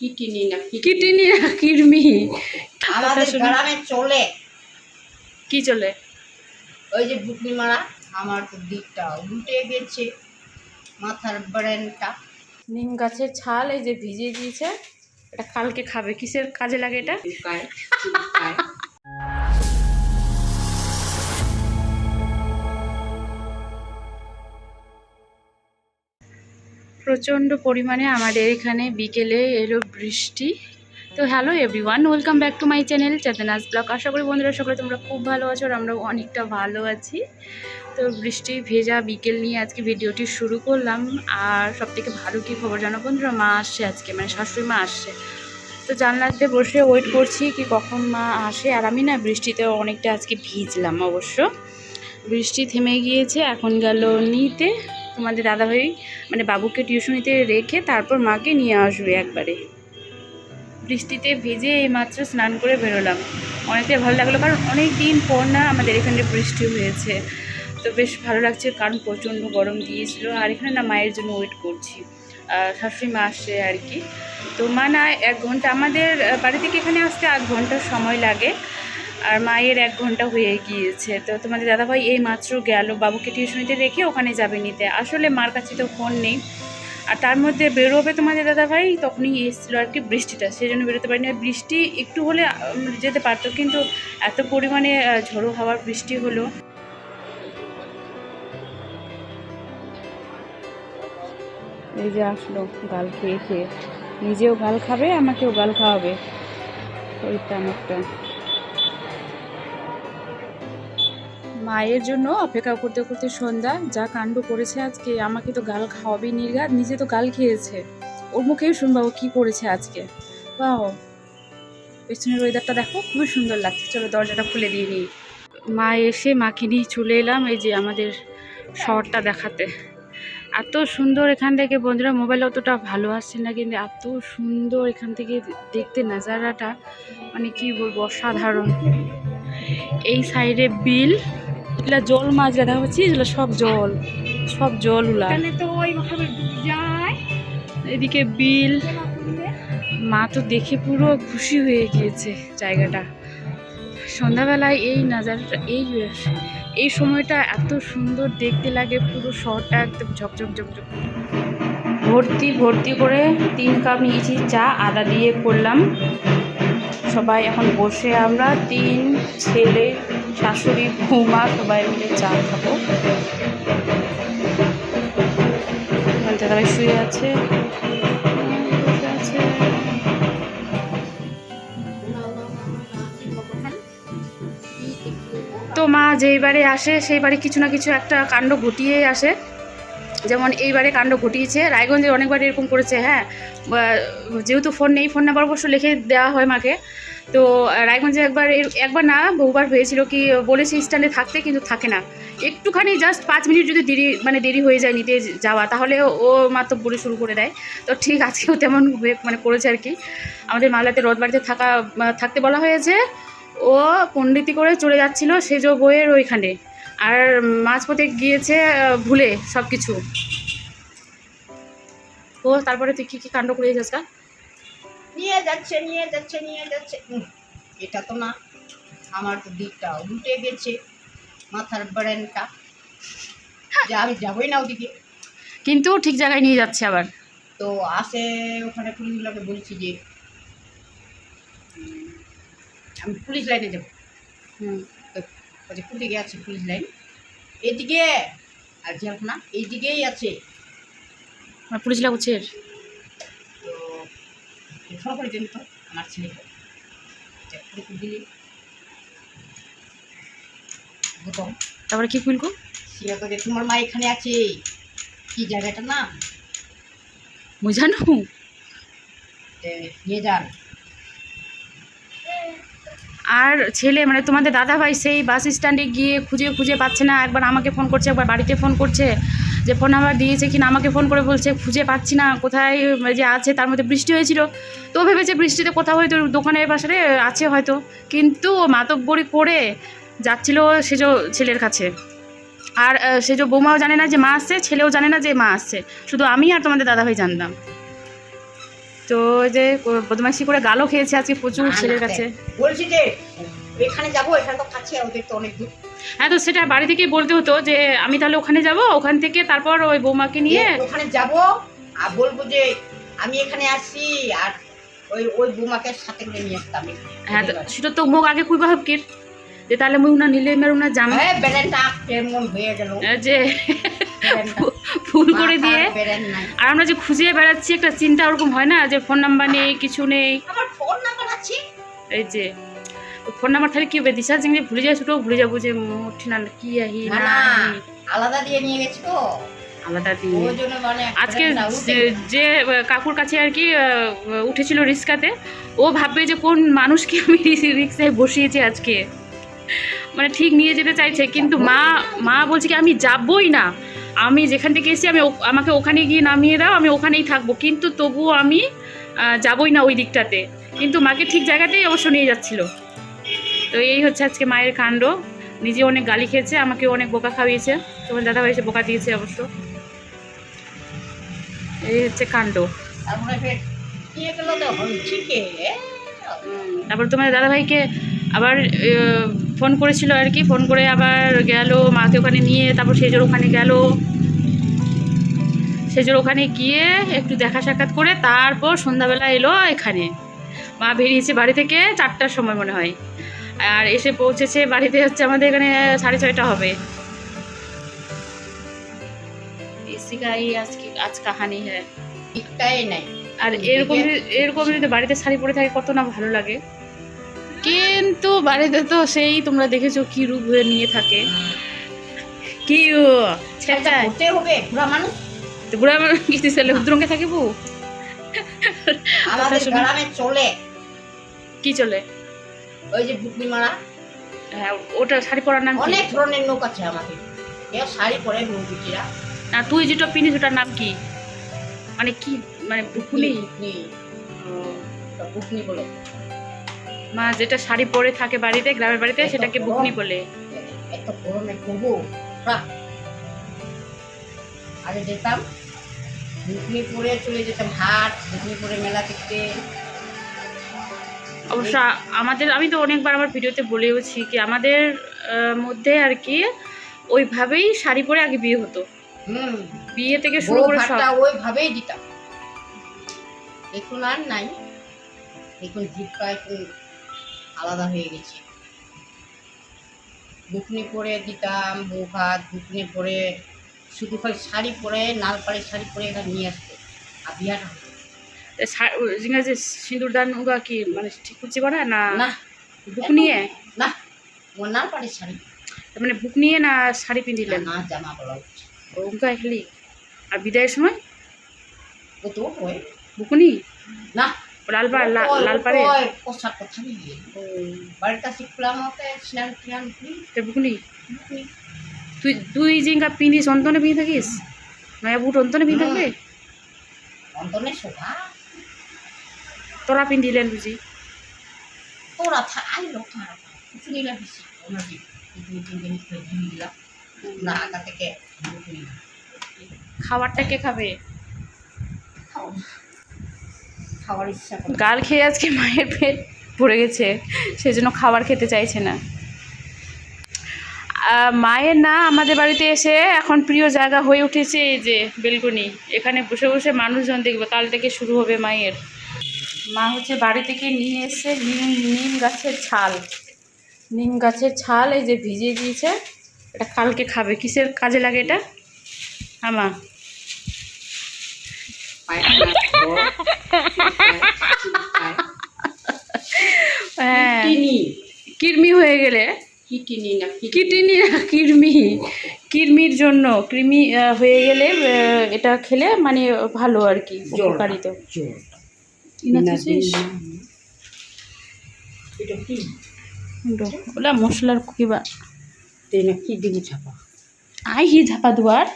কিটিনি না কিটিনি না কিরমি আমাদের গ্রামে চলে। কি চলে? ওই যে বুকনি মারা আমার তো দিকটা উল্টে গেছে মাথার ব্রেনটা। নিম গাছের ছাল এই যে ভিজিয়ে দিয়েছে এটা কালকে খাবে। কিসের কাজে লাগে এটা? প্রচণ্ড পরিমাণে আমাদের এখানে বিকেলে এলো বৃষ্টি। তো hello everyone welcome back to my channel Chetana's blog আশা করি বন্ধুরা সকলে তোমরা খুব ভালো আছো আর আমরাও অনেকটা ভালো আছি। তো বৃষ্টি ভেজা বিকেল নিয়ে আজকে ভিডিওটি শুরু করলাম। আর সবথেকে ভালো কী খবর জানো বন্ধুরা? মা আসছে আজকে মানে শাশুড়ি মা আসছে। তো জানলাতে বসে ওয়েট করছি কি কখন মা আসে। আর আমি না বৃষ্টিতে অনেকটা আজকে ভিজলাম অবশ্য। বৃষ্টি থেমে গিয়েছে, এখন গেল নিতে। তোমাদের দাদাভাই মানে বাবুকে টিউশনিতে রেখে তারপর মাকে নিয়ে আসবে একবারে। বৃষ্টিতে ভিজে এই মাত্র স্নান করে বেরোলাম। অনেকটাই ভালো লাগল, কারণ অনেক দিন পর না আমাদের এখানে বৃষ্টি হয়েছে। তো বেশ ভালো লাগছে, কারণ প্রচণ্ড গরম দিয়েছিল। আর এখানে না মায়ের জন্য ওয়েট করছি। শাশুড়ি মা আসছে আর কি। তো মা না এক ঘণ্টা, আমাদের বাড়ি থেকে এখানে আসতে আধ ঘণ্টা সময় লাগে। আর মায়ের এক ঘণ্টা হয়ে গিয়েছে। তো তোমাদের দাদাভাই এই মাত্র গেল। বাবুকে টিউশনিতে রেখে ওখানে যাবে নিতে। আসলে মার কাছে তো ফোন নেই। আর তার মধ্যে বেরোবে তোমাদের দাদাভাই তখনই এসেছিল আর কি বৃষ্টিটা। সেই জন্য বেরোতে পারিনি। আর বৃষ্টি একটু হলে যেতে পারতো। কিন্তু এত পরিমাণে ঝড়ো হাওয়ার বৃষ্টি হলো। এই যে আসলো গাল খেয়ে খেয়ে। নিজেও গাল খাবে, আমাকেও গাল খাওয়াবে। ওইটা একটা মায়ের জন্য অপেক্ষা করতে করতে সন্ধ্যা যা কাণ্ড করেছে আজকে, আমাকে তো গাল খাওয়াবে নির্ঘাত নিজে তো গাল খেয়েছে। ওর মুখেই শুনবা ও কী করেছে আজকে। বাও পেছনের ওয়েদারটা দেখো, খুবই সুন্দর লাগছে। চলো দরজাটা খুলে দিয়ে নিই। মা এসে মাকে নিয়ে চলে এলাম, এই যে আমাদের শহরটা দেখাতে। এত সুন্দর এখান থেকে, বন্ধুরা, মোবাইল অতটা ভালো আসছে না, কিন্তু এত সুন্দর এখান থেকে দেখতে নাজারাটা মানে কি বলব, অসাধারণ। এই সাইডে বিল এগুলা জল মাছ দেখা পাচ্ছি এগুলো সব জল সব জল উলা তো ওইভাবে যায়। এদিকে বিল মা তো দেখে পুরো খুশি হয়ে গিয়েছে জায়গাটা। সন্ধ্যাবেলায় এই নাজারাটা এই এই সময়টা এত সুন্দর দেখতে লাগে পুরো শহরটা একদম ঝকঝক ঝকঝক। ভর্তি ভর্তি করে তিন কাপ নিয়েছি চা আদা দিয়ে করলাম। সবাই এখন বসে আমরা তিন ছেলে শাশুড়ি, বৌমা সবাই মিলে চা খাব। দাদাভাই শুয়ে আছে। তো মা যেই বারে আসে, সেই বারে কিছু না কিছু একটা কাণ্ড ঘটিয়েই আসে। যেমন এইবারে কাণ্ড ঘটিয়েছে। রায়গঞ্জে অনেকবার এরকম করেছে হ্যাঁ। যেহেতু ফোন নেই, ফোন নাম্বার অবশ্য লিখে দেওয়া হয় মাকে। তো রায়গঞ্জে একবার একবার না, বহুবার হয়েছিল কি, বলেছে স্ট্যান্ডে থাকতে কিন্তু থাকে না। একটুখানি জাস্ট পাঁচ মিনিট যদি দেরি মানে দেরি হয়ে যায় নিতে যাওয়া, তাহলে ও মাত্র বলে শুরু করে দেয়। তো ঠিক আজকেও তেমন মানে করেছে আর কি। আমাদের মালাতে রথ বাড়িতে থাকা থাকতে বলা হয়েছে। ও পণ্ডিতি করে চলে যাচ্ছিল সেজ বইয়ের ওইখানে। আর মাঝপথে গিয়েছে ভুলে সব কিছু ও, তারপরে তুই কী কী কাণ্ড করেছিস আজকা নিয়ে যাচ্ছে নিয়ে যাচ্ছে নিয়ে যাচ্ছে। এটা তো না আমার তো দিকটা উল্টে গেছে মাথার ব্রেনটা। যে আমি যাবোই না ওদিকে। কিন্তু ঠিক জায়গায় নিয়ে যাচ্ছে আবার। তো আসে ওখানে পুলিশগুলোকে বলছি যে আমি পুলিশ লাইনে যাব। হুম তো দিকে আছে পুলিশ লাইন? এদিকে আর জেলখানা এইদিকেই আছে। পুলিশ লাগছে তো পর্যন্ত আমার ছেলে দিলি তারপরে কি খুলবো ছেলে করে তোমার মা এখানে আছে। কি জায়গাটা না বুঝানো জানো নিয়ে যান আর ছেলে মানে তোমাদের দাদা ভাই সেই বাস স্ট্যান্ডে গিয়ে খুঁজে খুঁজে পাচ্ছে না। একবার আমাকে ফোন করছে, একবার বাড়িতে ফোন করছে যে ফোন নাম্বার দিয়েছে কিনা, আমাকে ফোন করে বলছে, খুঁজে পাচ্ছি না, কোথায় যে আছে, তার মধ্যে বৃষ্টি হয়েছিল। তো ভেবেছে বৃষ্টিতে কোথাও হয়তো দোকানের পাশে আছে হয়তো। কিন্তু মাতব্বরি করে যাচ্ছিল সেজ ছেলের কাছে। আর সেজ বৌমাও জানে না যে মা আসছে, ছেলেও জানে না যে মা আসছে। শুধু আমি আর তোমাদের দাদাভাই জানতাম তো যে বদমাইশি করে গালও খেয়েছে আজকে প্রচুর না, ছেলের কাছে। বলছি যে এখানে যাব এখানে তো কাছে ওদের তো অনেক দূর। হ্যাঁ তো সেটা বাড়ি থেকেই বলতে হতো যে আমি তাহলে ওখানে যাব ওখান থেকে তারপর ওই বৌমাকে নিয়ে ওখানে যাব আর বলব যে আমি এখানে আসছি আর ওই ওই বৌমাকে সাথে করে নিয়ে আসতাম হ্যাঁ তো সেটা তো মুখ আগে কুইবা হবকির যে তাহলে মুই উনা নিলে মের উনা জামা হ্যাঁ বেরেনটা কেমন হয়ে গেল। যে ফুল করে দিয়ে। আর আমরা যে খুঁজে বেড়াচ্ছি একটা চিন্তা ওরকম হয় না যে ফোন নাম্বার নেই কিছু নেই? ফোন এই যে ফোন নাম্বার থাকলে কি হবে? দিশা জিনিস ভুলে যায় ছোটো ভুলে যাব যে মোট না কি আহি না। আলাদা দিয়ে নিয়ে গেছি তো। আলাদা দিয়ে। মানে আজকে যে- কাকুর কাছে আর কি উঠেছিল রিক্সাতে ও ভাববে যে কোন মানুষকে আমি রিক্সায় বসিয়েছি আজকে। মানে ঠিক নিয়ে যেতে চাইছে কিন্তু মা মা বলছে কি আমি যাবই না। আমি যেখান থেকে এসেছি আমি আমাকে ওখানে গিয়ে নামিয়ে দাও আমি ওখানেই থাকব। কিন্তু তবুও আমি যাবই না ওই দিকটাতে। কিন্তু মাকে ঠিক জায়গাতেই অবশ্য নিয়ে যাচ্ছিল। তো এই হচ্ছে আজকে মায়ের কাণ্ড। নিজে অনেক গালি খেয়েছে আমাকে অনেক বোকা খাইয়েছে। তোমার দাদাভাই এসে বোকা দিয়েছে অবশ্য। এই হচ্ছে কাণ্ড। তারপর তোমার দাদাভাইকে আবার ফোন করেছিল আর কি ফোন করে আবার গেল মাকে ওখানে নিয়ে তারপর সেজোর ওখানে গেল। সেজোর ওখানে গিয়ে একটু দেখা সাক্ষাৎ করে তারপর সন্ধ্যাবেলা এলো এখানে। মা বেরিয়েছে বাড়ি থেকে চারটার সময় মনে হয়। আর এসে পৌঁছেছে বাড়িতে হচ্ছে আমাদের এখানে সাড়ে ছয়টা হবে। আজ কাহানি হ্যাঁ। আর এরকম এরকম যদি বাড়িতে শাড়ি পরে থাকে কত না ভালো লাগে। কিন্তু বাড়িতে তো সেই তোমরা দেখেছ কি রূপ হয়ে নিয়ে থাকে। কি ও হবে বুড়া মানুষ। বুড়া মানুষ কি ছেলে উদ্রঙ্গে থাকে বউ? আমাদের গ্রামে চলে। কি চলে? ওই যে বুকনি মারা। হ্যাঁ ওটা শাড়ি পরার নাম অনেক ধরনের আছে আমাদের। কেউ শাড়ি পরে না তুই যেটা পিনিস ওটার নাম কি? মানে কি? মানে বুকনি বলে। মা যেটা শাড়ি পরে থাকে বাড়িতে গ্রামের বাড়িতে সেটাকে বুকনি বলে। এত গরমে করব? আগে যেতাম বুকনি পরে চলে যেতাম হাট বুকনি পরে মেলা দেখতে। অবশ্য আমাদের আমি তো অনেকবার আমার ভিডিওতে বলেওছি কি আমাদের মধ্যে আর কি ওইভাবেই শাড়ি পরে আগে বিয়ে হতো। হুম। বিয়ে থেকে শুরু করে সব। ওইভাবেই দিতাম। এখন আর নাই। এখন যুগটা এখন আলাদা হয়ে গেছে। বুকনি পরে দিতাম বউ ভাত বুকনি পরে শুধু খালি শাড়ি পরে নাল পাড়ে শাড়ি পরে এখানে নিয়ে আসতো। আর বিয়াটা হতো। যে সিঁদুর দান কি মানে ঠিক করছি না না না। বুক নিয়ে? না ও নাল পাড়ে শাড়ি মানে বুক নিয়ে না শাড়ি পিন্ধিলেন? না জামা ব্লাউজ উগা খালি। আর বিদায়ের সময়? ও তো বুকুনি? না। লালপাড় লালপাড়ে পোশাক কথা নিয়ে বাড়িটা শিখলাম ওকে স্নান তে বুকনি? তুই তুই জিঙ্গা পিন্ধিস অন্তনে পিন্ধি থাকিস? নয়া বুট অন্তনে পিন্ধি থাকবে? অন্তনে শোভা। তোরা পিন্ধিলেন বুঝি। তোরা নিলাম বেশি দুই তিন দিন দিলাম। না আগা থেকে খাবারটা কে খাবে? খাও খাওয়ার ইচ্ছা গাল খেয়ে আজকে মায়ের পেট ভরে গেছে সেজন্য খাবার খেতে চাইছে না। মায়ের না আমাদের বাড়িতে এসে এখন প্রিয় জায়গা হয়ে উঠেছে এই যে বেলকনি। এখানে বসে বসে মানুষজন দেখবে কাল থেকে শুরু হবে মায়ের। মা হচ্ছে বাড়ি থেকে নিয়ে এসে নিম নিম গাছের ছাল। নিম গাছের ছাল এই যে ভিজিয়ে দিয়েছে এটা কালকে খাবে। কিসের কাজে লাগে এটা? আমা। হ্যাঁ কৃমি হয়ে গেলে? কি কিনি না কৃমি কৃমির জন্য কৃমি হয়ে গেলে এটা খেলে মানে ভালো আর কি উপকারিত। ওলা মশলার কিবা তুই কি ছাপা। আই হি ঝাপা দুয়ার।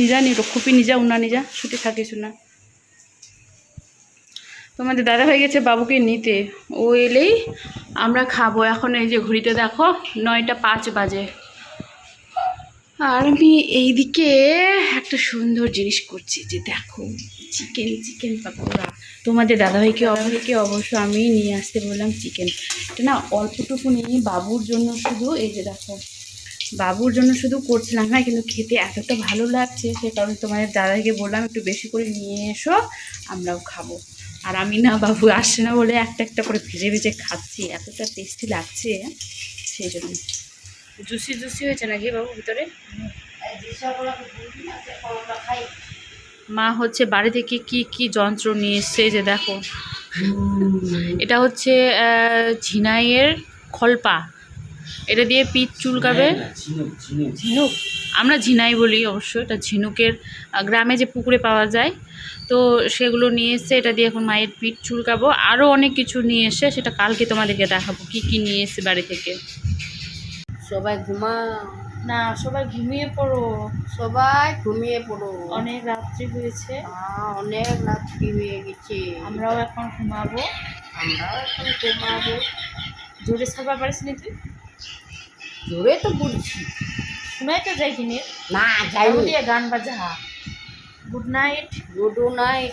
নিজা নি খুপি নিজা, উনা নিজা, ছুটি থাকিস না তোমাদের দাদা হয়ে গেছে বাবুকে নিতে। ও এলেই আমরা খাব। এখন এই যে ঘড়িতে দেখো, নয়টা পাঁচ বাজে। আর আমি এইদিকে একটা সুন্দর জিনিস করছি যে দেখো, চিকেন চিকেন পাকোড়া। তোমাদের দাদাভাইকে দাদাভাইকে অবশ্য আমি নিয়ে আসতে বললাম চিকেন। এটা না অল্পটুকু নিয়ে বাবুর জন্য শুধু, এই যে দেখো। বাবুর জন্য শুধু করছিলাম না কিন্তু খেতে এতটা ভালো লাগছে সে কারণে তোমাদের দাদাকে বললাম একটু বেশি করে নিয়ে এসো আমরাও খাব। আর আমি না বাবু আসছে না বলে একটা একটা করে ভেজে ভেজে খাচ্ছি এতটা টেস্টি লাগছে সেই জন্য। জুসি জুসি হয়েছে নাকি বাবু ভিতরে? মা হচ্ছে বাড়ি থেকে কি কি যন্ত্র নিয়ে এসছে যে দেখো। এটা হচ্ছে ঝিনাইয়ের খলপা। এটা দিয়ে পিঠ চুলকাবে? ঝিনুক আমরা ঝিনাই বলি অবশ্য এটা ঝিনুকের গ্রামে যে পুকুরে পাওয়া যায়। তো সেগুলো নিয়ে এসে এটা দিয়ে এখন মায়ের পিঠ চুলকাবো। আরও অনেক কিছু নিয়ে এসে সেটা কালকে তোমাদেরকে দেখাবো কি কি নিয়ে এসে বাড়ি থেকে। সবাই ঘুমা। না সবাই ঘুমিয়ে পড়ো। সবাই ঘুমিয়ে পড়ো। অনেক রাত্রি হয়েছে। আহ, অনেক রাত্রি হয়ে গেছে। আমরাও এখন ঘুমাবো। আমরাও এখন ঘুমাবো। জোরে সাবা পারিস নি তুই? জোরে তো বলছি। শোনাই তো যাই কিনে। না যাই গান বাজা গুড নাইট গুড নাইট